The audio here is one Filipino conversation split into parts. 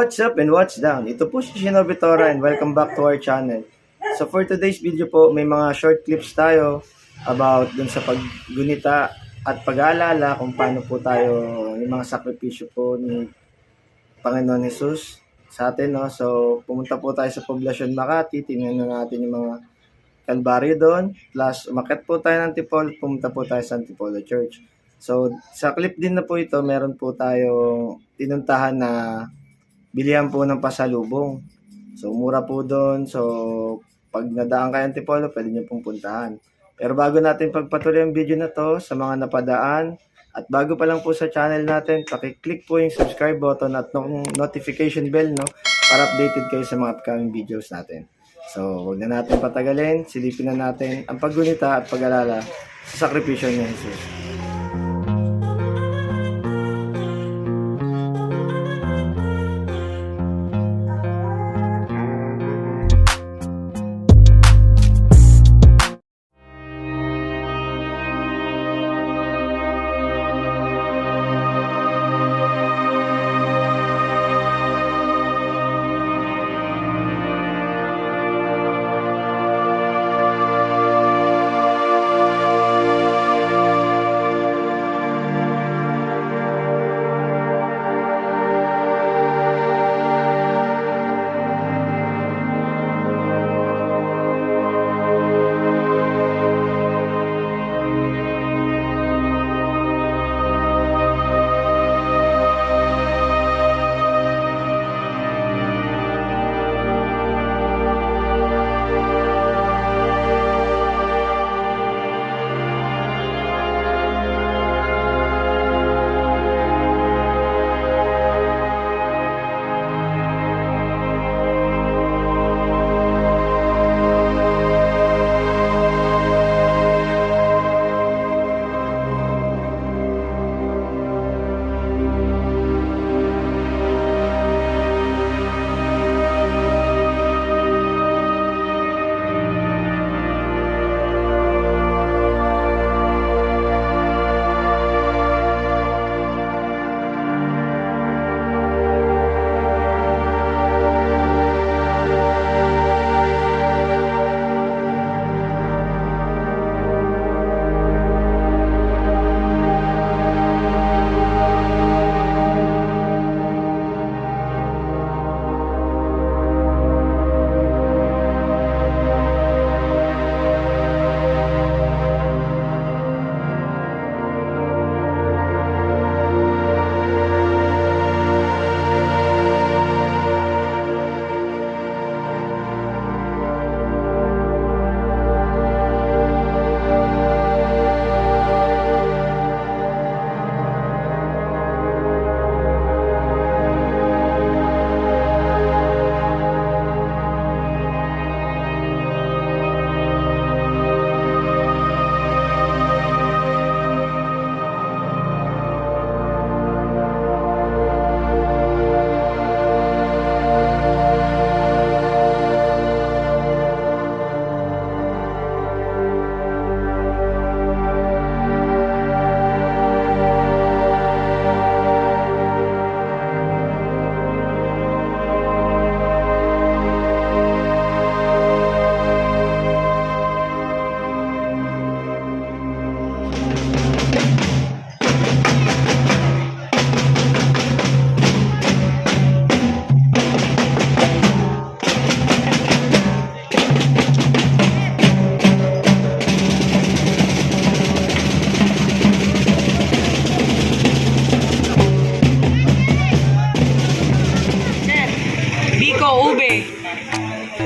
What's up and what's down? Ito po si Shinobi Tora and welcome back to our channel. So for today's video po, may mga short clips tayo about dun sa paggunita at pag-aalala kung paano po tayo, yung mga sakripisyo po ni Panginoon Jesus sa atin. No? So pumunta po tayo sa Poblacion Makati, tingnan na natin yung mga Kalbaryo doon. Plus, umakit po tayo ng Antipolo, pumunta po tayo sa Antipolo Church. So, sa clip din na po ito, meron po tayong tinuntahan na bilihan po ng pasalubong. So, mura po doon. So, pag nadaan kayo Antipolo, pwede nyo pong puntahan. Pero bago natin pagpatuloy ang video na to, sa mga napadaan, at bago pa lang po sa channel natin, pakiclick po yung subscribe button at ng notification bell, no? Para updated kayo sa mga upcoming videos natin. So, huwag na natin patagalin, silipin na natin ang paggunita at pag-alala sa sakripisyo ni Jesus.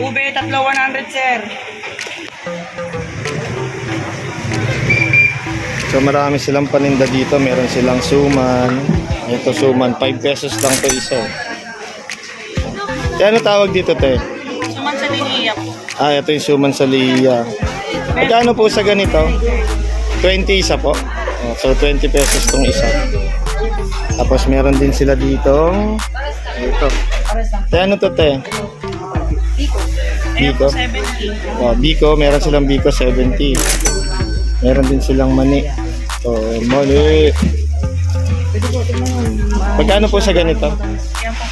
Ube, tatlo 100, sir. So marami silang paninda dito. Meron silang suman. Ito suman. 5 pesos lang to isa. Kaya ano tawag dito, te? Suman sa liliyak. Ah, ito yung suman sa liya. Magkano po sa ganito? 20 isa po. Oh, So 20 pesos tong isa. Tapos meron din sila dito. Ito. Te, ano to, te? Biko? po, 70. Oh, Biko, meron silang Biko 70. Meron din silang mani. So, mali. Magkano po sa ganito? Ayan po,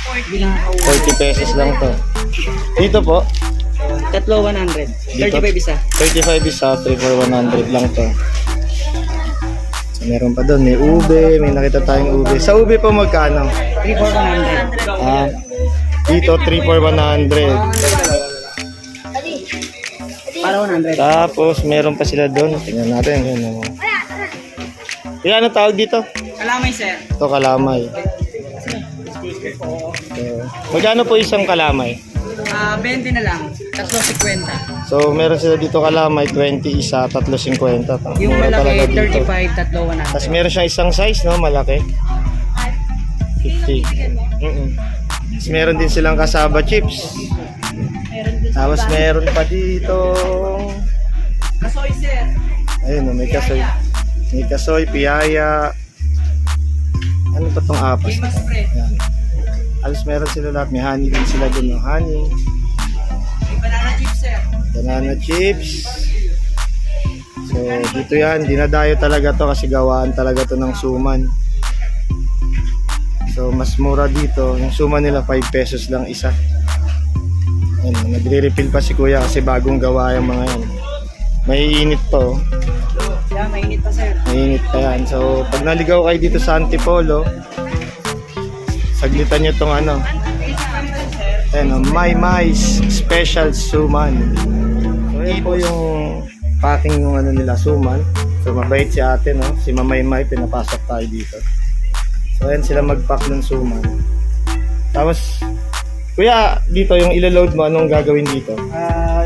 40 pesos lang to. Dito po, Tatlo 100. Dito? 35 isa. 35 isa, 3 for 100 lang to. So, meron pa doon, may ube, may nakita tayong ube. Sa ube po magkano? 3 for 100. Ah, dito 3 for 100. Para 100. Tapos meron pa sila doon. Tingnan natin. Yan, oh. Kaya ano tawag dito? Kalamay sir. Ito kalamay. Magkano po isang kalamay? Ah, 20 na lang. Tatlo 50. So, meron sila dito kalamay, 20 isa, 3.50. Ta- Yung mura talaga malaki, dito. 35, tatlo 100. Tapos meron siyang isang size, no? Malaki. 50. Mm-mm. Tapos meron din silang kasaba chips. Tapos meron pa dito. Kasoy sir. Ayun, oh, may kasoy. May kasoy, piyaya. Ano pa tong apas? Famous spread. Yan. Alos meron sila lahat. May honey din sila dun, no? Honey. May banana chips sir. Banana chips. So, dito yan. Dinadayo talaga to kasi gawaan talaga to ng suman. So, mas mura dito. Yung suman nila, 5 pesos lang isa. Ayun, nagre-refill pa si kuya kasi bagong gawa yung mga yan. May init pa oh. Yeah, mainit pa sir. Mainit pa yan. So, pag naligaw kayo dito sa Antipolo, saglitan nyo tong ano. Ayan, oh, My Mais Special Suman. So, yan po yung packing ng ano nila, suman. So, mabait si ate, no? Si Mamay May, pinapasok tayo dito. So, ayan sila mag-pack ng suman. Tapos, kuya, dito yung ilo-load mo, anong gagawin dito? Ah,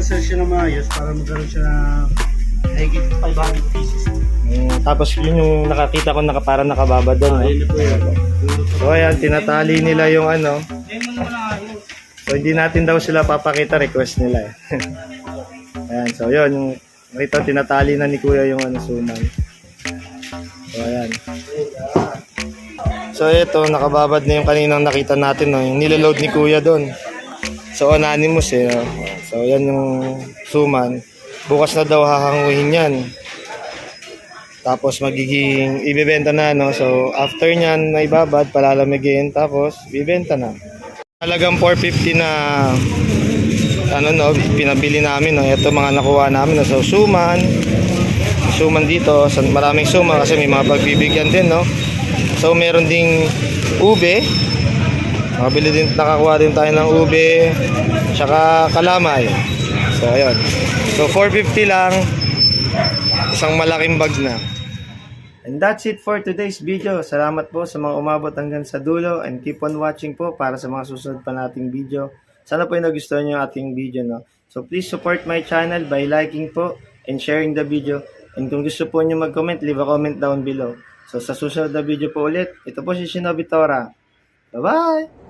sir siya ng maayos para magkaroon siya ng higit 500 pieces. Mm, tapos yun yung nakakita ko naka, parang nakababa doon. Ah, no? yun po yun. So ayan, tinatali nila yung ano. So hindi natin daw sila papakita, request nila eh. ayan, so yun, yung nakita tinatali na ni kuya yung ano suman. So ayan. So ito, nakababad na yung kaninang nakita natin, no? yung niloload ni kuya doon. So anonymous eh. No? So yan yung suman. Bukas na daw hahanguhin yan. Tapos magiging ibebenta na no. So after niyan na ibabad, palalamigin tapos bibenta na. Talagang 450 na ano no, pinabili namin no. Ito mga nakuha namin no. So suman, suman dito, maraming suman kasi may mga pagbibigyan din no. So meron ding ube. Makabili din, nakakuha din tayo ng ube, tsaka kalamay. So ayun. So 450 lang, isang malaking bag na. And that's it for today's video. Salamat po sa mga umabot hanggang sa dulo and keep on watching po para sa mga susunod pa nating video. Sana po yung nagustuhan nyo yung ating video. No? So please support my channel by liking po and sharing the video. And kung gusto po nyo mag-comment, leave a comment down below. So sa susunod na video po ulit, ito po si Shinobi Tora. Bye-bye!